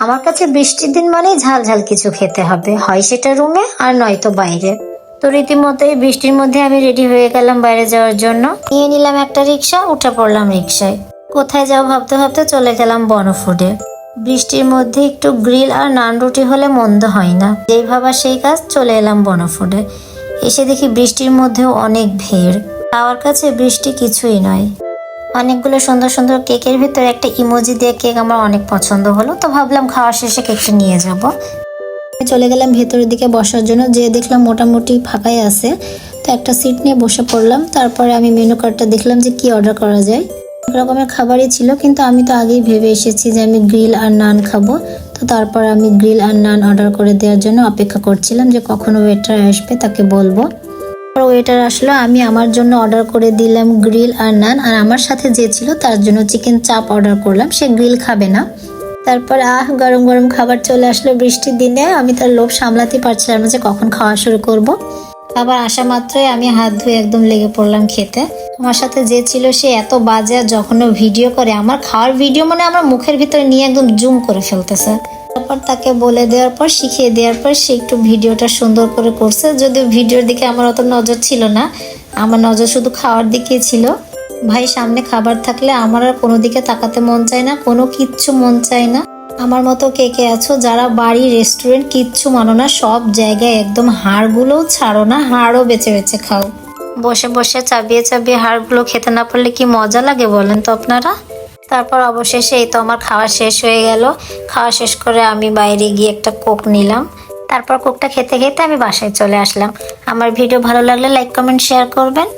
আমার কাছে বৃষ্টির দিন মানেই ঝাল ঝাল কিছু খেতে হবে। হয় সেটা রুমে, আর নয়তো বাইরে। তো রীতিমতোই বৃষ্টির মধ্যে আমি রেডি হয়ে গেলাম বাইরে যাওয়ার জন্য। নিয়ে নিলাম একটা রিক্সা উঠে পড়লাম রিক্সায় কোথায় যাও ভাবতে ভাবতে চলে গেলাম বনফুডে। বৃষ্টির মধ্যে একটু গ্রিল আর নান রুটি হলে মন্দ হয় না। যেই ভাবা সেই কাজ, চলে এলাম বনফুডে। এসে দেখি বৃষ্টির মধ্যেও অনেক ভিড়। খাওয়ার কাছে বৃষ্টি কিছুই নয়। অনেকগুলো সুন্দর সুন্দর কেকের ভিতরে একটা ইমোজি দিয়ে কেক আমার অনেক পছন্দ হলো, তো ভাবলাম খাওয়ার শেষে কেকটা নিয়ে যাব। চলে গেলাম ভেতরের দিকে বসার জন্য, যে দেখলাম মোটামুটি ফাঁকাই আছে, তো একটা সিট নিয়ে বসে পড়লাম, তারপরে আমি মেনু কার্ডটা দেখলাম যে কি অর্ডার করা যায়। এক রকমের খাবারই ছিল, কিন্তু আমি তো আগেই ভেবে এসেছি যে আমি গ্রিল আর নান খাব, তো তারপর আমি গ্রিল আর নান অর্ডার করে দেওয়ার জন্য অপেক্ষা করছিলাম যে কখন ওয়েটার আসবে তাকে বলব। তারপর ওয়েটার আসলো, আমি আমার জন্য অর্ডার করে দিলাম গ্রিল আর নান আর আমার সাথে যে ছিল তার জন্য চিকেন চাপ অর্ডার করলাম, সে গ্রিল খাবে না। তারপর আহ, গরম গরম খাবার চলে আসলো বৃষ্টির দিনে, আমি তার লোভ সামলাতে পারছিলাম না যে কখন খাওয়া শুরু করব। খাবার আসা মাত্রই আমি হাত ধুয়ে একদম লেগে পড়লাম খেতে। আমার সাথে যে ছিল সে এত বাজে যখন ভিডিও করে, আমার খাওয়ার ভিডিও মানে আমার মুখের ভিতরে নিয়ে একদম জুম করে ফেলতেছে। তারপর তাকে বলে দেওয়ার পর, শিখিয়ে দেওয়ার পর সে একটু ভিডিওটা সুন্দর করে করছে। যদিও ভিডিওর দিকে আমার অত নজর ছিল না। আমার নজর শুধু খাওয়ার দিকেই ছিল। ভাই, সামনে খাবার থাকলে আমার আর কোনো দিকে তাকাতে মন চায় না, কোনো কিচ্ছু মন চায় না। আমার মতো কে কে আছো? যারা বাড়ি, রেস্টুরেন্ট কিচ্ছু মানো না, সব জায়গায় একদম হাড়গুলোও ছাড়ো না, হাড়ও বেছে বেছে খাও। বসে বসে চাবিয়ে চাবিয়ে হাড়গুলো খেতে না পারলে কি মজা লাগে বলেন তো আপনারা? তারপর অবশেষে এই তো আমার খাওয়া শেষ হয়ে গেল। খাওয়া শেষ করে আমি বাইরে গিয়ে একটা কোক নিলাম। তারপর কোকটা খেতে খেতে আমি বাসায় চলে আসলাম। আমার ভিডিও ভালো লাগলে লাইক কমেন্ট শেয়ার করবেন।